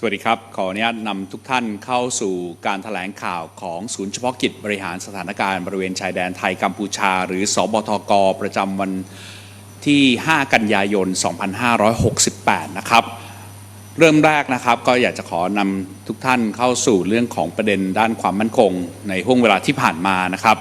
สวัสดีครับ ขออนุญาตนำทุกท่านเข้าสู่การถแถลงข่าวของศูนย์เฉพาะกิจบริหารสถานการณ์บริเวณชายแดนไทยกัมพูชา หรือสบทก ประจำวันที่ 5 กันยายน 2568 นะครับ เริ่มแรกนะครับก็อยากจะขอนำทุกท่านเข้าสู่เรื่องของประเด็นด้านความมั่นคง ในห่วงเวลาที่ผ่านมานะครับ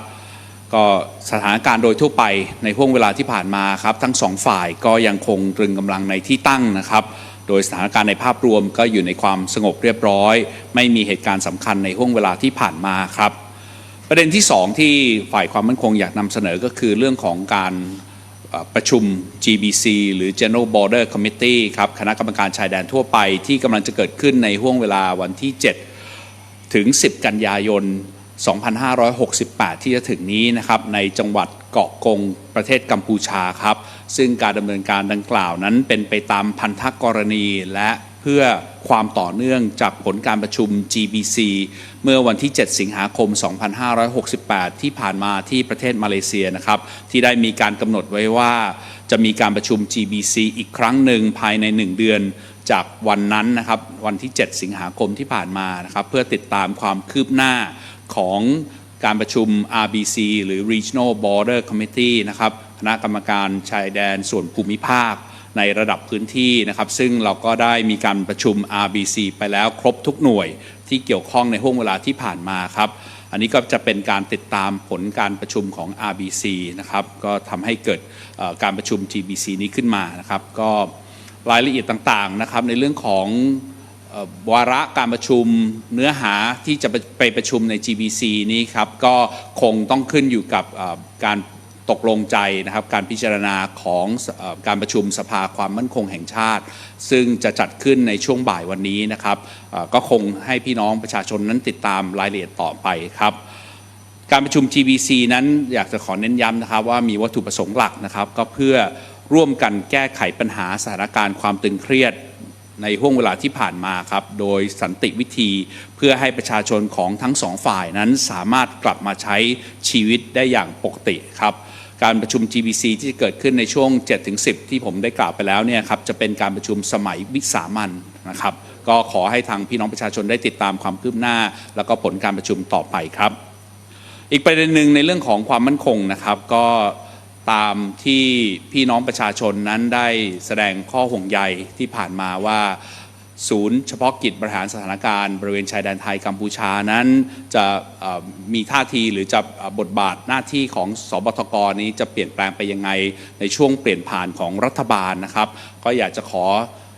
ก็สถานการณ์โดยทั่วไปในห่วงเวลาที่ผ่านมาครับ ทั้งสองฝ่ายก็ยังคงตรึงกำลังในที่ตั้งนะครับ โดยสถานการณ์ในภาพรวมก็อยู่ในความสงบเรียบร้อย ไม่มีเหตุการณ์สำคัญในห่วงเวลาที่ผ่านมาครับ ประเด็นที่สองที่ฝ่ายความมั่นคงอยากนำเสนอก็คือเรื่องของการประชุม GBC หรือ General Border Committee ครับคณะกรรมการชายแดนทั่วไปที่กำลังจะเกิดขึ้นในห่วงเวลาวันที่ 7 ถึง 10 กันยายน 2568 ที่จะถึงนี้นะครับในจังหวัดเกาะกงประเทศกัมพูชาครับ ซึ่งการดำเนินการดังกล่าวนั้นเป็นไปตามพันธกรณีและเพื่อความต่อเนื่องจากผลการประชุม GBC เมื่อวันที่ 7 สิงหาคม 2568 ที่ผ่านมาที่ประเทศมาเลเซียนะครับ ที่ได้มีการกำหนดไว้ว่า จะมีการประชุม GBC อีกครั้งหนึ่งภายใน 1 เดือนจากวันนั้นนะครับ วันที่ 7 สิงหาคมที่ผ่านมานะครับ เพื่อติดตามความคืบหน้าของการประชุม RBC หรือ Regional Border Committee นะครับ คณะกรรมการชายแดนส่วนภูมิภาคในระดับพื้นที่นะครับซึ่งเราก็ได้มีการประชุม RBC ไปแล้วครบทุกหน่วยที่เกี่ยวข้องในห่วงเวลาที่ผ่านมาครับ อันนี้ก็จะเป็นการติดตามผลการประชุมของ RBC นะครับก็ทำให้เกิดการประชุม GBC นี้ขึ้นมานะครับ ก็รายละเอียดต่างๆนะครับในเรื่องของวาระการประชุมเนื้อหาที่จะไปประชุมใน GBC นี้ครับก็คงต้องขึ้นอยู่กับการ ตกลงใจนะครับการพิจารณาของอการประชุมสภาความมั่นคงแห่งชาติ ซึ่งจะจัดขึ้นในช่วงบ่ายวันนี้นะครับก็คงให้พี่น้องประชาชนนั้นติดตามรายละเอียดต่อไปครับการประชุม GBC นั้นอยากจะขอเน้นย้ำนะครับว่ามีวัตถุประสงค์หลักนะครับก็เพื่อร่วมกันแก้ไขปัญหาสถานการณ์ความตึงเครียดในห่วงเวลาที่ผ่านมาครับ โดยสันติวิธีเพื่อให้ประชาชนของทั้งสองฝ่ายนั้นสามารถกลับมาใช้ชีวิตได้อย่างปกติครับ การประชุม GBC ที่จะเกิดขึ้นในช่วง 7-10 ที่ผมได้กล่าวไปแล้วเนี่ยครับจะเป็นการประชุมสมัยวิสามันนะครับ ก็ขอให้ทางพี่น้องประชาชนได้ติดตามความคืบหน้า แล้วก็ผลการประชุมต่อไปครับ อีกประเด็นหนึ่งในเรื่องของความมั่นคงนะครับก็ตามที่พี่น้องประชาชนนั้นได้แสดงข้อห่วงใยที่ผ่านมาว่า ศูนย์เฉพาะกิจบริหารสถานการณ์บริเวณชายแดนไทยกัมพูชานั้นจะมีท่าทีหรือจะบทบาทหน้าที่ของสบทกนี้จะเปลี่ยนแปลงไปยังไงในช่วงเปลี่ยนผ่านของรัฐบาลนะครับ ก็อยากจะขอ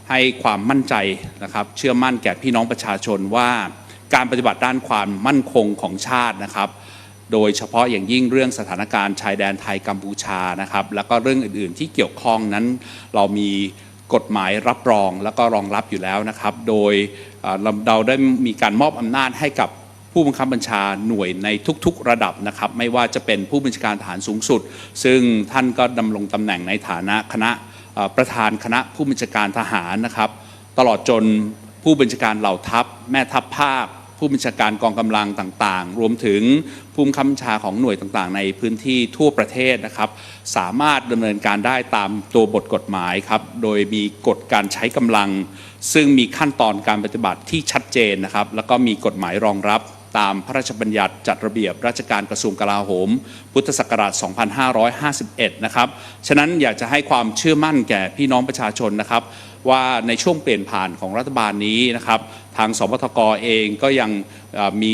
ให้ความมั่นใจนะครับ เชื่อมั่นแก่พี่น้องประชาชนว่าการปฏิบัติด้านความมั่นคงของชาตินะครับ โดยเฉพาะอย่างยิ่งเรื่องสถานการณ์ชายแดนไทยกัมพูชานะครับ แล้วก็เรื่องอื่น ๆ ที่เกี่ยวข้องนั้นเรามี กฎหมายรับรองแล้วก็รองรับอยู่แล้วนะครับ โดยเราได้มีการมอบอำนาจให้กับผู้บังคับบัญชาหน่วยในทุกๆระดับนะครับ ไม่ว่าจะเป็นผู้บัญชาการทหารสูงสุด ซึ่งท่านก็ดำรงตำแหน่งในฐานะคณะประธานคณะผู้บัญชาการทหารนะครับ ตลอดจนผู้บัญชาการเหล่าทัพ แม่ทัพภาค ผู้บัญชาการกองกำลังต่างๆ รวมถึงผู้บังคับบัญชาของหน่วยต่างๆ ในพื้นที่ทั่วประเทศนะครับ สามารถดำเนินการได้ตามตัวบทกฎหมายครับ โดยมีกฎการใช้กำลัง ซึ่งมีขั้นตอนการปฏิบัติที่ชัดเจนนะครับ แล้วก็มีกฎหมายรองรับตามพระราชบัญญัติจัดระเบียบราชการกระทรวงกลาโหม พุทธศักราช 2551 นะครับ ฉะนั้นอยากจะให้ความเชื่อมั่นแก่พี่น้องประชาชนนะครับ ว่าในช่วงเปลี่ยนผ่านของรัฐบาลนี้นะครับ ทางสปทกเองก็ยังมี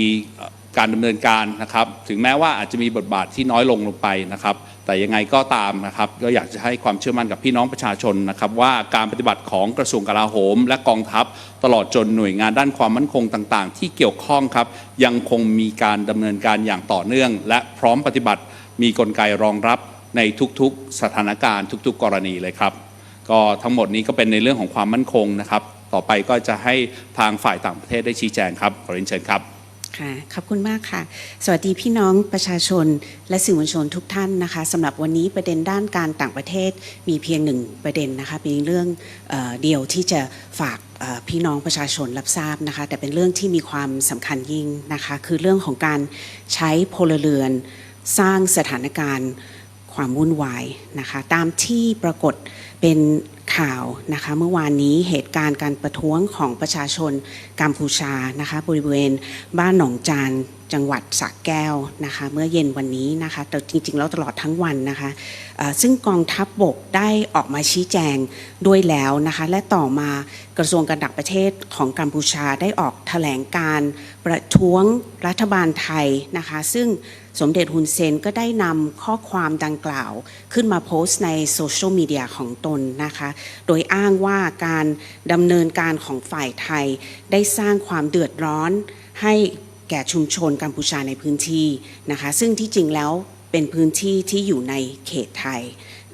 การดำเนินการนะครับ ถึงแม้ว่าอาจจะมีบทบาทที่น้อยลงลงไปนะครับ แต่ยังไงก็ตามนะครับ ก็อยากจะให้ความเชื่อมั่นกับพี่น้องประชาชนนะครับ ว่าการปฏิบัติของกระทรวงกลาโหม และกองทัพตลอดจนหน่วยงานด้านความมั่นคงต่างๆ ที่เกี่ยวข้องครับยังคงมีการดำเนินการอย่างต่อเนื่อง และพร้อมปฏิบัติมีกลไกรองรับในทุกๆสถานการณ์ ทุก ๆ กรณีเลยครับ ก็ทั้งหมดนี้ก็เป็นในเรื่องของความมั่นคงนะครับ ต่อไปก็จะให้ทางฝ่ายต่างประเทศได้ชี้แจงครับขอเรียนเชิญครับค่ะขอบคุณมากค่ะ สวัสดีพี่น้องประชาชนและสื่อมวลชนทุกท่านนะคะสำหรับวันนี้ประเด็นด้านการต่างประเทศมีเพียงหนึ่งประเด็นนะคะเป็นเรื่องเออเดียวที่จะฝากพี่น้องประชาชนรับทราบนะคะ แต่เป็นเรื่องที่มีความสำคัญยิ่งนะคะ คือเรื่องของการใช้พลเรือนสร้างสถานการณ์ความวุ่นวายนะคะ ตามที่ปรากฏ เป็นข่าวนะคะเมื่อวานนี้เหตุการณ์การประท้วงของประชาชนกัมพูชานะคะบริเวณบ้านหนองจานจังหวัดสระแก้วนะคะเมื่อเย็นวันนี้นะคะแต่จริงๆแล้วตลอดทั้งวันนะคะซึ่งกองทัพบบกได้ออกมาชี้แจงด้วยแล้วนะคะและต่อมากระทรวงการต่างประเทศของกัมพูชาได้ออกแถลงการประท้วงรัฐบาลไทยนะคะซึ่ง สมเด็จฮุนเซนก็ได้นำข้อความดังกล่าว ขึ้นมาโพสต์ในโซเชียลมีเดียของตนนะคะ โดยอ้างว่าการดำเนินการของฝ่ายไทย ได้สร้างความเดือดร้อนให้แก่ชุมชนกัมพูชาในพื้นที่นะคะ ซึ่งที่จริงแล้วเป็นพื้นที่ที่อยู่ในเขตไทย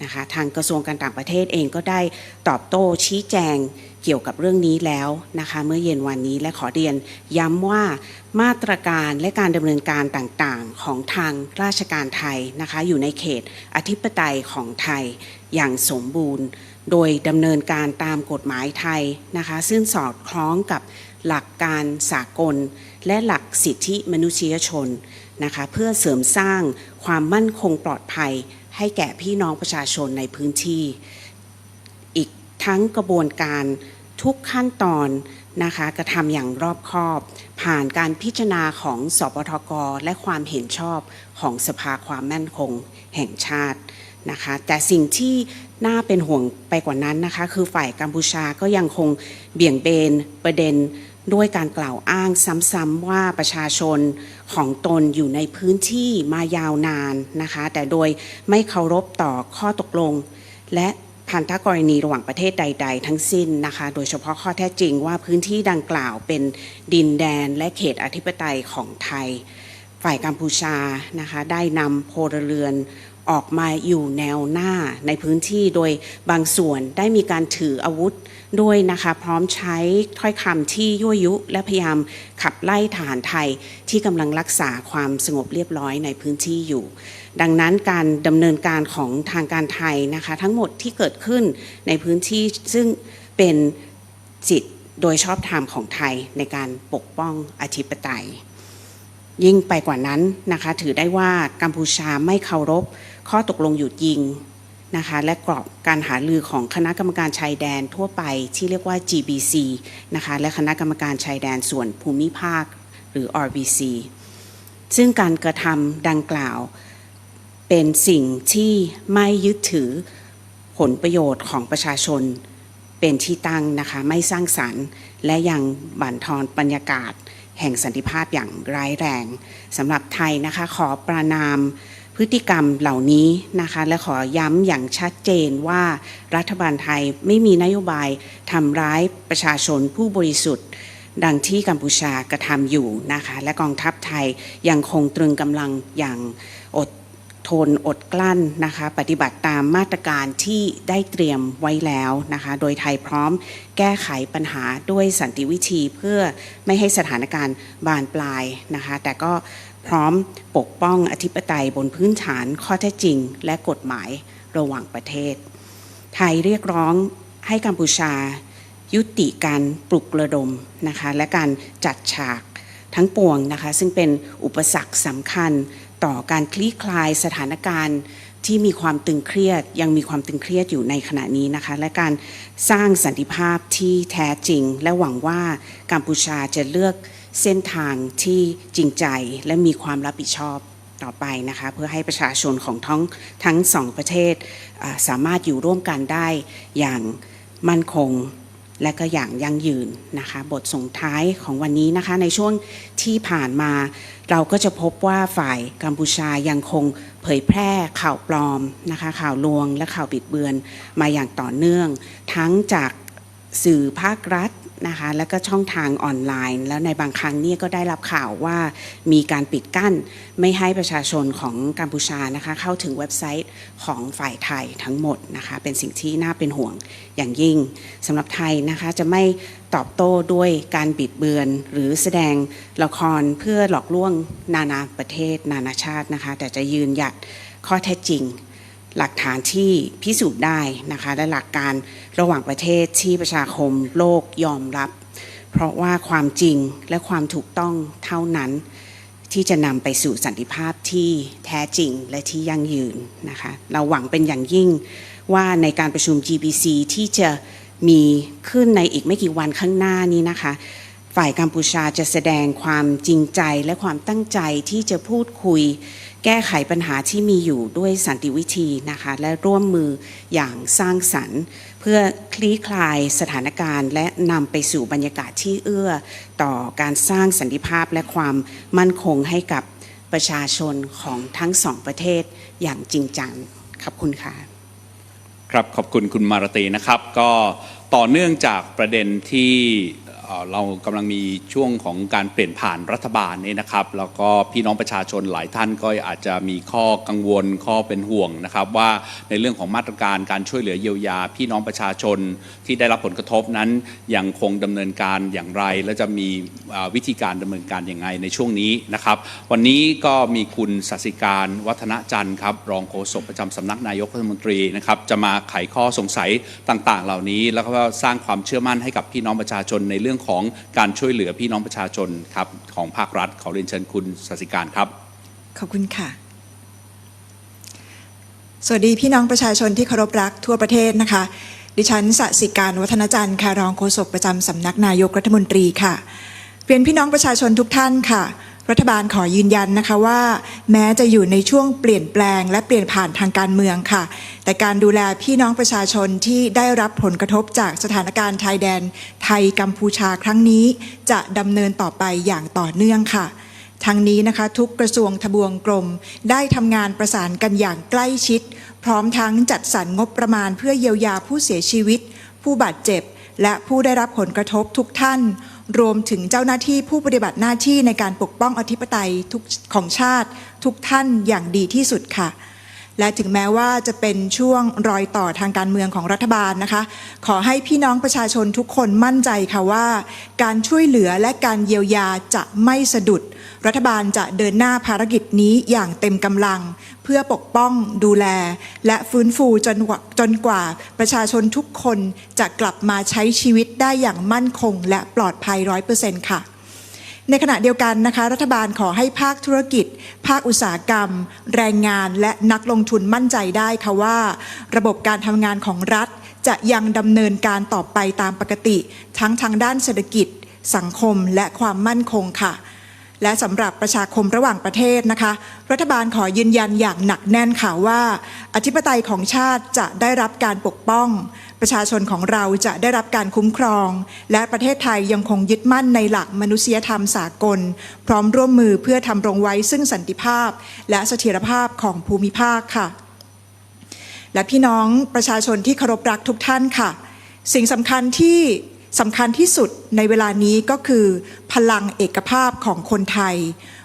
นะคะ ทางกระทรวงการต่างประเทศเองก็ได้ตอบโต้ชี้แจง เกี่ยวกับเรื่องนี้แล้วนะคะ เมื่อเย็นวันนี้และขอเรียนย้ำว่ามาตรการและการดำเนินการต่างๆ ของทางราชการไทยนะคะ อยู่ในเขตอธิปไตยของไทยอย่างสมบูรณ์ โดยดำเนินการตามกฎหมายไทยนะคะ ซึ่งสอดคล้องกับหลักการสากล และหลักสิทธิมนุษยชนนะคะเพื่อเสริมสร้างความมั่นคงปลอดภัยให้แก่พี่น้องประชาชนในพื้นที่ ทั้งกระบวนการทุกขั้นตอนนะคะกระทำอย่างรอบคอบ ผ่านการพิจารณาของสปทกและความเห็นชอบของสภาความมั่นคงแห่งชาตินะคะแต่สิ่งที่น่าเป็นห่วงไปกว่านั้นนะคะคือฝ่ายกัมพูชาก็ยังคงเบี่ยงเบนประเด็นด้วยการกล่าวอ้างซ้ำๆว่าประชาชนของตนอยู่ในพื้นที่มายาวนานนะคะแต่โดยไม่เคารพต่อข้อตกลง และ พันธกรณีระหว่างประเทศใด ๆ ทั้งสิ้นนะคะ โดยเฉพาะข้อแท้จริงว่าพื้นที่ดังกล่าวเป็นดินแดนและเขตอธิปไตยของไทย ฝ่ายกัมพูชานะคะได้นำโพลเรือนออกมาอยู่แนวหน้าในพื้นที่โดยบางส่วนได้มีการถืออาวุธ ด้วยนะคะ พร้อมใช้ถ้อยคำที่ยั่วยุ และพยายามขับไล่ทหารไทยที่กำลังรักษาความสงบเรียบร้อยในพื้นที่อยู่ ดังนั้นการดำเนินการของทางการไทยนะคะ ทั้งหมดที่เกิดขึ้นในพื้นที่ซึ่งเป็นสิทธิ์โดยชอบธรรมของไทยในการปกป้องอธิปไตย ยิ่งไปกว่านั้นนะคะ ถือได้ว่ากัมพูชาไม่เคารพ ข้อตกลงหยุดยิง นะคะและกรอบการหาลือของคณะกรรมการชายแดนทั่วไปที่เรียกว่า GBC นะคะและคณะกรรมการชายแดนส่วนภูมิภาคหรือ RBC ซึ่งการกระทำดังกล่าว เป็นสิ่งที่ไม่ยึดถือผลประโยชน์ของประชาชน เป็นที่ตั้งนะคะไม่สร้างสรรค์ และยังบั่นทอนบรรยากาศ แห่งสันติภาพอย่างร้ายแรงสำหรับไทยนะคะขอประนาม พฤติกรรมเหล่านี้นะคะ และขอย้ำอย่างชัดเจนว่ารัฐบาลไทยไม่มีนโยบายทำร้ายประชาชนผู้บริสุทธิ์ ดังที่กัมพูชากระทำอยู่นะคะ และกองทัพไทยยังคงตรึงกำลังอย่างอด ทนอดกลั้นนะคะปฏิบัติตามมาตรการที่ได้เตรียมไว้แล้วนะคะโดยไทยพร้อมแก้ไขปัญหาด้วยสันติวิธีเพื่อไม่ให้สถานการณ์บานปลายนะคะแต่ก็พร้อมปกป้องอธิปไตยบนพื้นฐานข้อเท็จจริง และกฎหมายระหว่างประเทศ ไทยเรียกร้องให้กัมพูชา ยุติการปลุกระดมนะคะและการจัดฉากทั้งปวงนะคะซึ่งเป็นอุปสรรคสำคัญ ต่อการคลี่คลายสถานการณ์ที่มีความตึงเครียด ยังมีความตึงเครียดอยู่ในขณะนี้นะคะ และการสร้างสันติภาพที่แท้จริง และหวังว่ากัมพูชาจะเลือกเส้นทางที่จริงใจและมีความรับผิดชอบต่อไปนะคะ เพื่อให้ประชาชนของทั้งทั้งสองประเทศสามารถอยู่ร่วมกันได้อย่างมั่นคง และก็อย่างยั่งยืนนะคะ บทส่งท้ายของวันนี้นะคะ ในช่วงที่ผ่านมา เราก็จะพบว่าฝ่ายกัมพูชายังคงเผยแพร่ข่าวปลอมนะคะ ข่าวลวงและข่าวบิดเบือนมาอย่างต่อเนื่อง ทั้งจาก สื่อภาครัฐนะคะและก็ช่องทางออนไลน์ แล้วในบางครั้งนี่ก็ได้รับข่าวว่ามีการปิดกั้นไม่ให้ประชาชนของกัมพูชานะคะเข้าถึงเว็บไซต์ของฝ่ายไทยทั้งหมดนะคะเป็นสิ่งที่น่าเป็นห่วงอย่างยิ่งสำหรับไทยนะคะจะไม่ตอบโต้ด้วยการบิดเบือน หรือแสดงละครเพื่อหลอกลวงนานาประเทศนานาชาตินะคะแต่จะยืนหยัดข้อเท็จจริง หลักฐานที่พิสูจน์ได้นะคะและหลักการระหว่างประเทศที่ประชาคมโลกยอมรับ เพราะว่าความจริงและความถูกต้องเท่านั้น ที่จะนำไปสู่สันติภาพที่แท้จริงและที่ยั่งยืนนะคะเราหวังเป็นอย่างยิ่งว่าในการประชุม GBC ที่จะมีขึ้นในอีกไม่กี่วันข้างหน้านี้นะคะ ฝ่ายกัมพูชาจะแสดงความจริงใจและความตั้งใจที่จะพูดคุย แก้ไขปัญหาที่มีอยู่ด้วยสันติวิธีนะคะและร่วมมืออย่างสร้างสรรค์ เพื่อคลี่คลายสถานการณ์ และนำไปสู่บรรยากาศที่เอื้อ ต่อการสร้างสันติภาพและความมั่นคงให้กับประชาชนของทั้งสองประเทศอย่างจริงจังขอบคุณค่ะครับขอบคุณคุณมารตีนะครับ ก็ต่อเนื่องจากประเด็นที่ เรากำลังมีช่วงของการเปลี่ยนผ่านรัฐบาลนี่นะครับ แล้วก็พี่น้องประชาชนหลายท่านก็อาจจะมีข้อกังวลข้อเป็นห่วงนะครับ ว่าในเรื่องของมาตรการการช่วยเหลือเยียวยา พี่น้องประชาชนที่ได้รับผลกระทบนั้นยังคงดำเนินการอย่างไร และจะมีวิธีการดำเนินการอย่างไงในช่วงนี้นะครับ วันนี้ก็มีคุณสัสิการวัฒนจันทร์ครับรองโฆษกประจำสำนักนายกรัฐมนตรีนะครับจะมาไขข้อสงสัยต่างๆ เหล่านี้ แล้วก็สร้างความเชื่อมั่นให้กับพี่น้องประชาชนในเรื่องของการช่วยเหลือพี่น้องประชาชนครับของภาครัฐขอเรียนเชิญคุณสัสิการครับ ขอบคุณค่ะ สวัสดีพี่น้องประชาชนที่เคารพรักทั่วประเทศนะคะ ดิฉันสสิการวัฒนจันทร์ค่ะรองโฆษกประจำสำนักนายกรัฐมนตรีค่ะเรียนพี่น้องประชาชนทุกท่านค่ะ รัฐบาลขอยืนยันนะคะว่า แม้จะอยู่ในช่วงเปลี่ยนแปลง และเปลี่ยนผ่านทางการเมืองค่ะ แต่การดูแลพี่น้องประชาชนที่ได้รับผลกระทบจากสถานการณ์ชายแดน ไทยกัมพูชาครั้งนี้ จะดำเนินต่อไปอย่างต่อเนื่องค่ะทั้งนี้นะคะทุกกระทรวงทบวงกรม ได้ทำงานประสานกันอย่างใกล้ชิด พร้อมทั้งจัดสรรงบประมาณเพื่อเยียวยาผู้เสียชีวิต ผู้บาดเจ็บ และผู้ได้รับผลกระทบทุกท่าน รวมถึงเจ้าหน้าที่ผู้ปฏิบัติหน้าที่ในการปกป้องอธิปไตยของชาติทุกท่านอย่างดีที่สุดค่ะ และถึงแม้ว่าจะเป็นช่วงรอยต่อทางการเมืองของรัฐบาลนะคะ ขอให้พี่น้องประชาชนทุกคนมั่นใจค่ะว่า การช่วยเหลือและการเยียวยาจะไม่สะดุด รัฐบาลจะเดินหน้าภารกิจนี้อย่างเต็มกำลัง เพื่อปกป้องดูแล และฟื้นฟูจนกว่าจนกว่าประชาชนทุกคนจะกลับมาใช้ชีวิตได้อย่างมั่นคง และปลอดภัยร้อยเปอร์เซ็นต์ค่ะ ในขณะเดียวกันนะคะรัฐบาลขอให้ภาคธุรกิจ ภาคอุตสาหกรรม แรงงานและนักลงทุนมั่นใจได้ค่ะว่า ระบบการทำงานของรัฐ จะยังดำเนินการต่อไปตามปกติ ทั้งทางด้านเศรษฐกิจ สังคมและความมั่นคงค่ะ และสำหรับประชาคมระหว่างประเทศนะคะ รัฐบาลขอยืนยันอย่างหนักแน่นค่ะว่า อธิปไตยของชาติจะได้รับการปกป้อง ประชาชนของเราจะได้รับการคุ้มครอง และประเทศไทยยังคงยึดมั่นในหลักมนุษยธรรมสากล พร้อมร่วมมือเพื่อทำรงไว้ซึ่งสันติภาพ และเสถียรภาพของภูมิภาคค่ะ และพี่น้องประชาชนที่เคารพรักทุกท่านค่ะ สิ่งสำคัญที่ สำคัญที่สุดในเวลานี้ก็คือพลังเอกภาพของคนไทย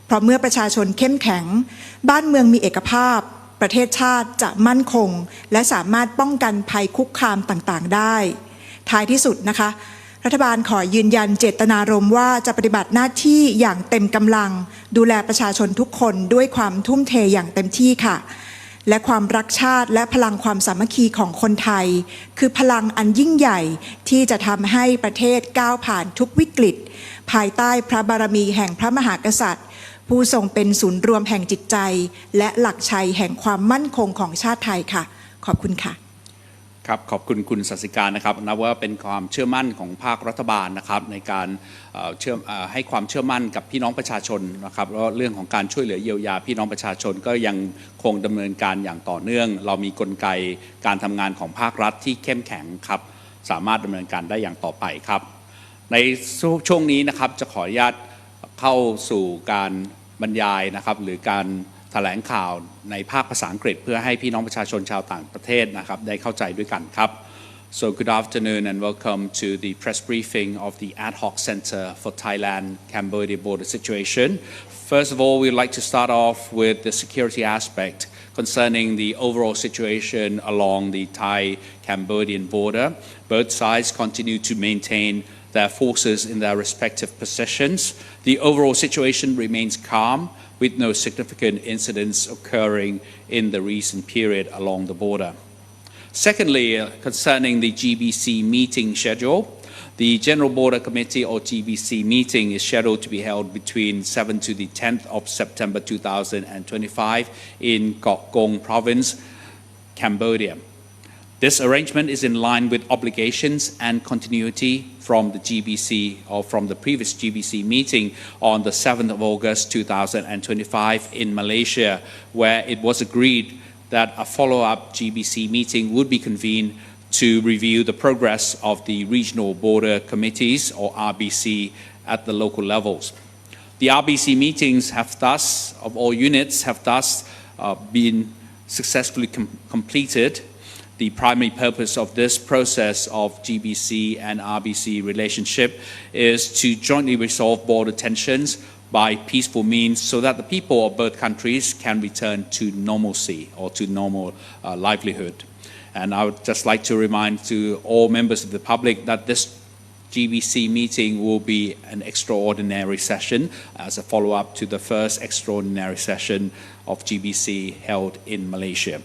เพราะเมื่อประชาชนเข้มแข็ง บ้านเมืองมีเอกภาพ ประเทศชาติจะมั่นคง และสามารถป้องกันภัยคุกคามต่างๆ ได้ ท้ายที่สุดนะคะ รัฐบาลขอยืนยันเจตนารมณ์ว่าจะปฏิบัติหน้าที่อย่างเต็มกำลัง ดูแลประชาชนทุกคนด้วยความทุ่มเทอย่างเต็มที่ค่ะ และความรักชาติและพลังความสามัคคีของคนไทย คือพลังอันยิ่งใหญ่ที่จะทำให้ประเทศก้าวผ่านทุกวิกฤต ภายใต้พระบารมีแห่งพระมหากษัตริย์ ผู้ทรงเป็นศูนย์รวมแห่งจิตใจ และหลักชัยแห่งความมั่นคงของชาติไทยค่ะ ขอบคุณค่ะ ครับขอบคุณคุณสัสิการนะครับนับว่าเป็นความเชื่อมั่นของภาครัฐบาลนะครับในการเชื่อให้ความเชื่อมั่นกับพี่น้องประชาชนนะครับแล้วเรื่องของการช่วยเหลือเยียวยาพี่น้องประชาชนก็ยังคงดำเนินการอย่างต่อเนื่อง เรามีกลไกการทำงานของภาครัฐที่เข้มแข็งครับสามารถดำเนินการได้อย่างต่อไปครับ ในช่วงนี้นะครับจะขออนุญาตเข้าสู่การบรรยายนะครับหรือการ แถลงข่าวในภาคภาษาอังกฤษ เพื่อให้พี่น้องประชาชนชาวต่างประเทศนะครับได้เข้าใจด้วยกันครับ So good afternoon and welcome to the press briefing of the Ad Hoc Center for Thailand Cambodia border situation. First of all, we'd like to start off with the security aspect concerning the overall situation along the Thai Cambodian border. Both sides continue to maintain their forces in their respective positions. The overall situation remains calm with no significant incidents occurring in the recent period along the border. Secondly, uh, concerning the GBC meeting schedule, the General Border Committee or GBC meeting is scheduled to be held between 7 to the 10th of September 2025 in Kok Kong Province, Cambodia. This arrangement is in line with obligations and continuity from the GBC or from the previous GBC meeting on the 7th of August 2025 in Malaysia, where it was agreed that a follow up GBC meeting would be convened to review the progress of the regional border committees or RBC at the local levels. The RBC meetings have thus, of all units, have thus uh, been successfully com- completed. The primary purpose of this process of GBC and RBC relationship is to jointly resolve border tensions by peaceful means so that the people of both countries can return to normalcy or to normal uh, livelihood. And I would just like to remind to all members of the public that this GBC meeting will be an extraordinary session as a follow up to the first extraordinary session of GBC held in Malaysia.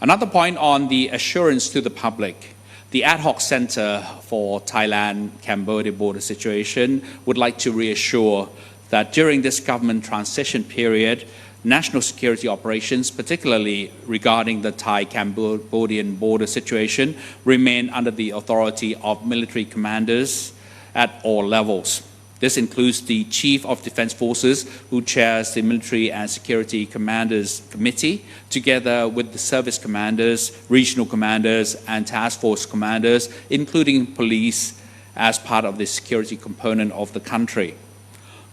Another point on the assurance to the public. The Ad hoc Center for Thailand Cambodia border situation would like to reassure that during this government transition period, national security operations, particularly regarding the Thai Cambodian border situation, remain under the authority of military commanders at all levels. This includes the Chief of Defense Forces, who chairs the Military and Security Commanders Committee, together with the service commanders, regional commanders, and task force commanders, including police, as part of the security component of the country.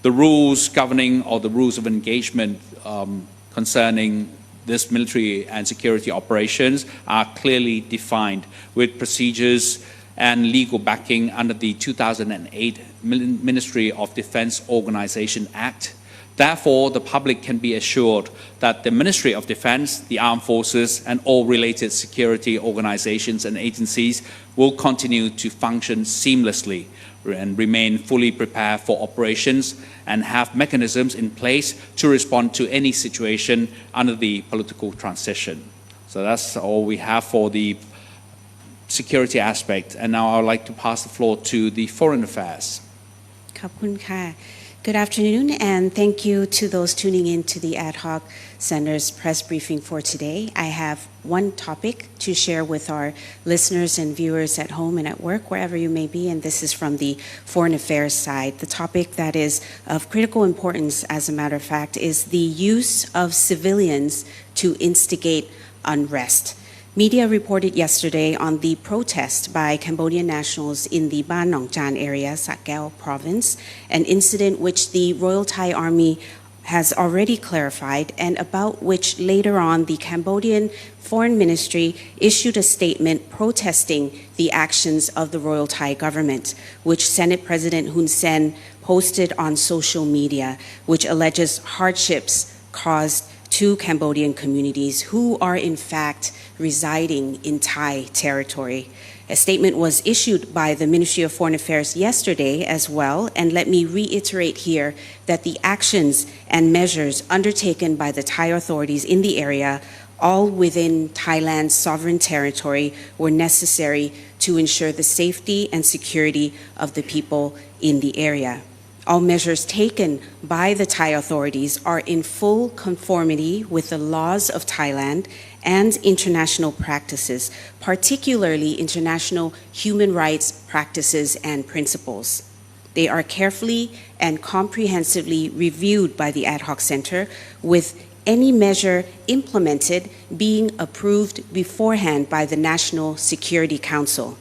The rules governing or the rules of engagement um, concerning this military and security operations are clearly defined with procedures and legal backing under the 2008 Ministry of Defense Organization Act. Therefore, the public can be assured that the Ministry of Defense, the Armed Forces, and all related security organizations and agencies will continue to function seamlessly and remain fully prepared for operations and have mechanisms in place to respond to any situation under the political transition. So that's all we have for the security aspect. And now I would like to pass the floor to the foreign affairs. ขอบคุณค่ะ Good afternoon and thank you to those tuning in to the Ad hoc Center's press briefing for today. I have one topic to share with our listeners and viewers at home and at work, wherever you may be, and this is from the foreign affairs side. The topic that is of critical importance, as a matter of fact, is the use of civilians to instigate unrest. Media reported yesterday on the protest by Cambodian nationals in the Ban Nong Chan area, Sakeo province, an incident which the Royal Thai Army has already clarified and about which later on the Cambodian Foreign Ministry issued a statement protesting the actions of the Royal Thai government, which Senate President Hun Sen posted on social media, which alleges hardships caused to Cambodian communities who are in fact residing in Thai territory. A statement was issued by the Ministry of Foreign Affairs yesterday as well, and let me reiterate here that the actions and measures undertaken by the Thai authorities in the area, all within Thailand's sovereign territory, were necessary to ensure the safety and security of the people in the area. All measures taken by the Thai authorities are in full conformity with the laws of Thailand and international practices, particularly international human rights practices and principles. They are carefully and comprehensively reviewed by the Ad hoc Center, with any measure implemented being approved beforehand by the National Security Council.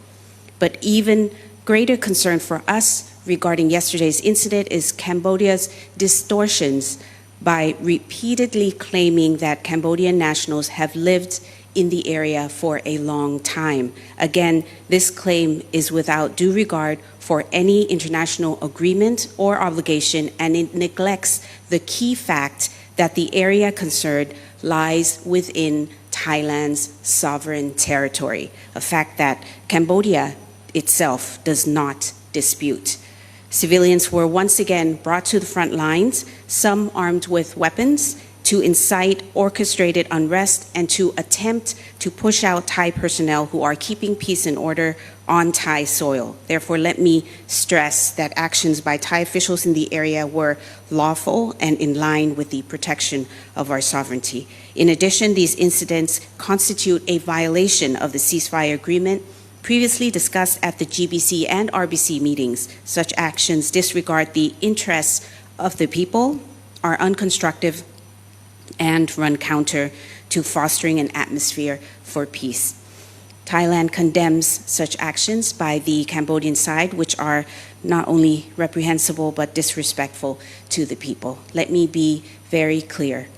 But even greater concern for us regarding yesterday's incident is Cambodia's distortions by repeatedly claiming that Cambodian nationals have lived in the area for a long time. Again, this claim is without due regard for any international agreement or obligation, and it neglects the key fact that the area concerned lies within Thailand's sovereign territory, a fact that Cambodia itself does not dispute. Civilians were once again brought to the front lines, some armed with weapons to incite orchestrated unrest and to attempt to push out Thai personnel who are keeping peace and order on Thai soil. Therefore, let me stress that actions by Thai officials in the area were lawful and in line with the protection of our sovereignty. In addition, these incidents constitute a violation of the ceasefire agreement previously discussed at the GBC and RBC meetings. Such actions disregard the interests of the people, are unconstructive, and run counter to fostering an atmosphere for peace. Thailand condemns such actions by the Cambodian side, which are not only reprehensible but disrespectful to the people. Let me be very clear.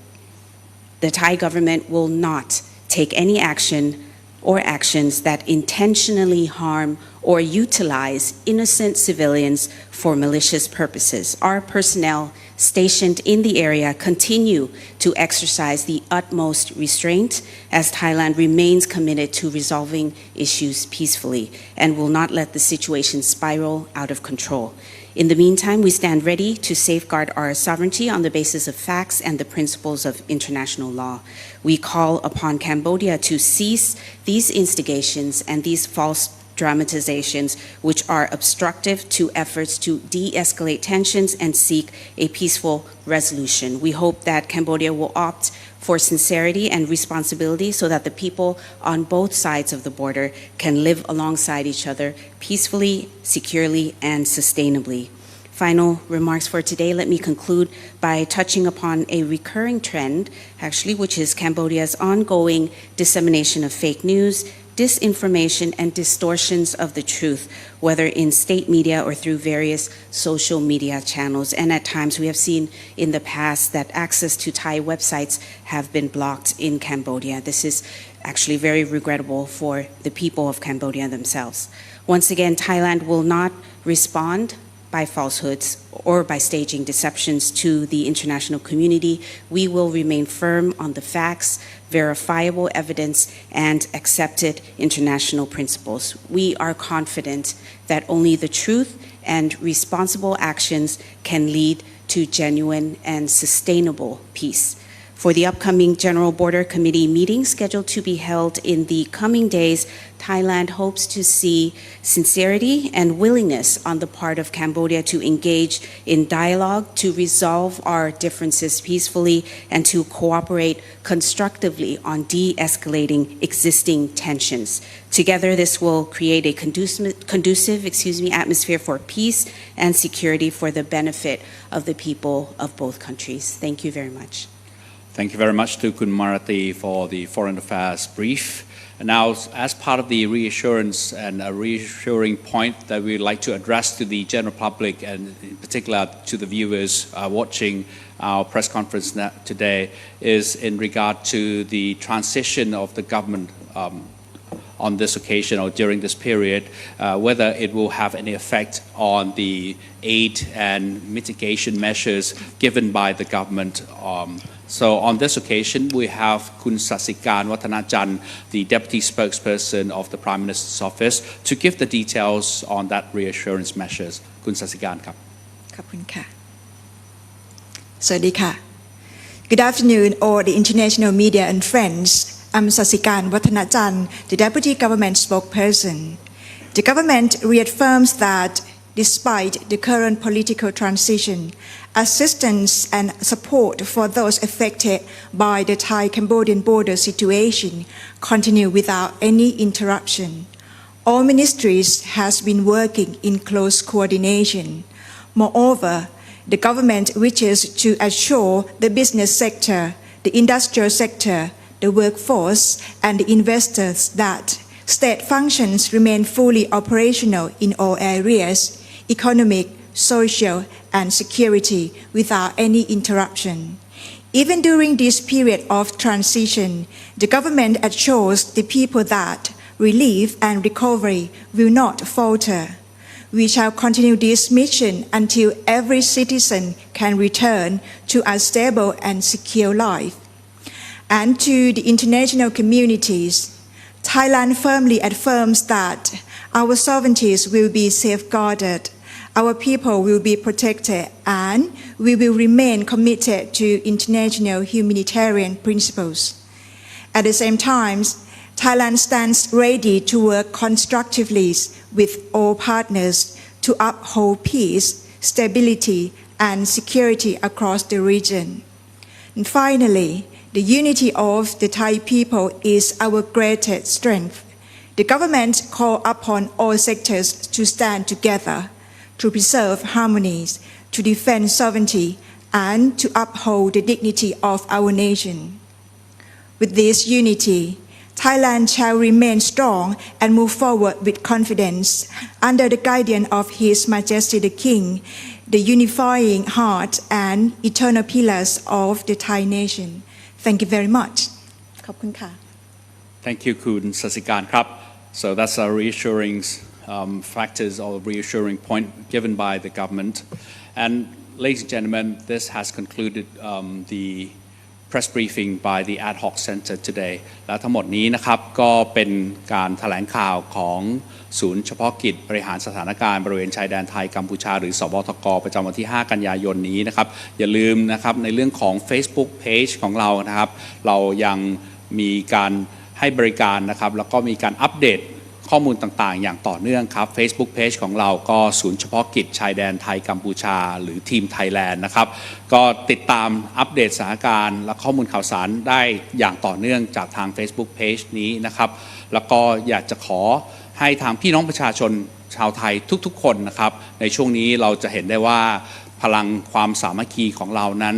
The Thai government will not take any action or actions that intentionally harm or utilize innocent civilians for malicious purposes. Our personnel stationed in the area continue to exercise the utmost restraint as Thailand remains committed to resolving issues peacefully and will not let the situation spiral out of control. In the meantime, we stand ready to safeguard our sovereignty on the basis of facts and the principles of international law. We call upon Cambodia to cease these instigations and these false dramatizations, which are obstructive to efforts to de escalate tensions and seek a peaceful resolution. We hope that Cambodia will opt for sincerity and responsibility so that the people on both sides of the border can live alongside each other peacefully, securely, and sustainably. Final remarks for today. Let me conclude by touching upon a recurring trend, actually, which is Cambodia's ongoing dissemination of fake news, disinformation, and distortions of the truth, whether in state media or through various social media channels. And at times, we have seen in the past that access to Thai websites have been blocked in Cambodia. This is actually very regrettable for the people of Cambodia themselves. Once again, Thailand will not respond by falsehoods or by staging deceptions to the international community. We will remain firm on the facts, verifiable evidence, and accepted international principles. We are confident that only the truth and responsible actions can lead to genuine and sustainable peace. For the upcoming General Border Committee meeting scheduled to be held in the coming days, Thailand hopes to see sincerity and willingness on the part of Cambodia to engage in dialogue, to resolve our differences peacefully, and to cooperate constructively on de escalating existing tensions. Together, this will create a conducive, conducive excuse me, atmosphere for peace and security for the benefit of the people of both countries. Thank you very much. Thank you very much to Kun for the foreign affairs brief. And now, as part of the reassurance and a reassuring point that we'd like to address to the general public and in particular to the viewers uh, watching our press conference today is in regard to the transition of the government um, on this occasion or during this period, uh, whether it will have any effect on the aid and mitigation measures given by the government. Um, so on this occasion, we have Kun Sasikan Watanajan, the deputy spokesperson of the Prime Minister's office, to give the details on that reassurance measures. Kun Sasikan, ขอบคุณค่ะ Good afternoon, all the international media and friends. I'm Sasikan Watanajan, the deputy government spokesperson. The government reaffirms that despite the current political transition assistance and support for those affected by the Thai-Cambodian border situation continue without any interruption. All ministries has been working in close coordination. Moreover, the government wishes to assure the business sector, the industrial sector, the workforce, and the investors that state functions remain fully operational in all areas economic, social, and security without any interruption. Even during this period of transition, the government assures the people that relief and recovery will not falter. We shall continue this mission until every citizen can return to a stable and secure life. And to the international communities, Thailand firmly affirms that our sovereignties will be safeguarded, our people will be protected and we will remain committed to international humanitarian principles. At the same time, Thailand stands ready to work constructively with all partners to uphold peace, stability, and security across the region. And finally, the unity of the Thai people is our greatest strength. The government calls upon all sectors to stand together to preserve harmonies, to defend sovereignty, and to uphold the dignity of our nation. With this unity, Thailand shall remain strong and move forward with confidence under the guidance of His Majesty the King, the unifying heart and eternal pillars of the Thai nation. Thank you very much. ขอบคุณค่ะ Thank you คุณสสิการครับ so that's a reassuring um, factors or reassuring point given by the government and ladies and gentlemen this has concluded um, the press briefing by the ad hoc center today และทั้งหมดนี้นะครับก็เป็นการถแถลงข่าวของศูนย์เฉพาะกิจบริหารสถานการณ์บริเวณชายแดนไทยกัมพูชา หรือสบทกประจำวันที่ 5 กันยายนนี้นะครับอย่าลืมนะครับในเรื่องของ Facebook Page ของเรานะครับ เรายังมีการให้บริการนะครับ แล้วก็มีการอัปเดต ข้อมูลต่างๆ อย่างต่อเนื่องครับ Facebook Page ของเราก็ศูนย์เฉพาะกิจชายแดนไทยกัมพูชา หรือทีมไทยแลนด์นะครับ ก็ติดตามอัปเดตสถานการณ์และข้อมูลข่าวสารได้อย่างต่อเนื่องจากทาง Facebook Page นี้นะครับ แล้วก็อยากจะขอให้ทางพี่น้องประชาชนชาวไทยทุกๆ คนนะครับ ในช่วงนี้เราจะเห็นได้ว่าพลังความสามัคคีของเรานั้น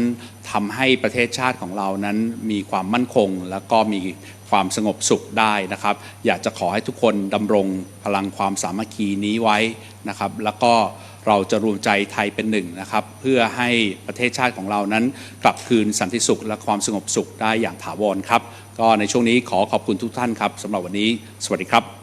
ทำให้ประเทศชาติของเรานั้นมีความมั่นคง และก็มี ความสงบสุขได้นะครับ อยากจะขอให้ทุกคนดำรงพลังความสามัคคีนี้ไว้นะครับ แล้วก็เราจะรวมใจไทยเป็นหนึ่งนะครับ เพื่อให้ประเทศชาติของเรานั้น กลับคืนสันติสุขและความสงบสุขได้อย่างถาวรครับ ก็ในช่วงนี้ขอขอบคุณทุกท่านครับสำหรับวันนี้ สวัสดีครับ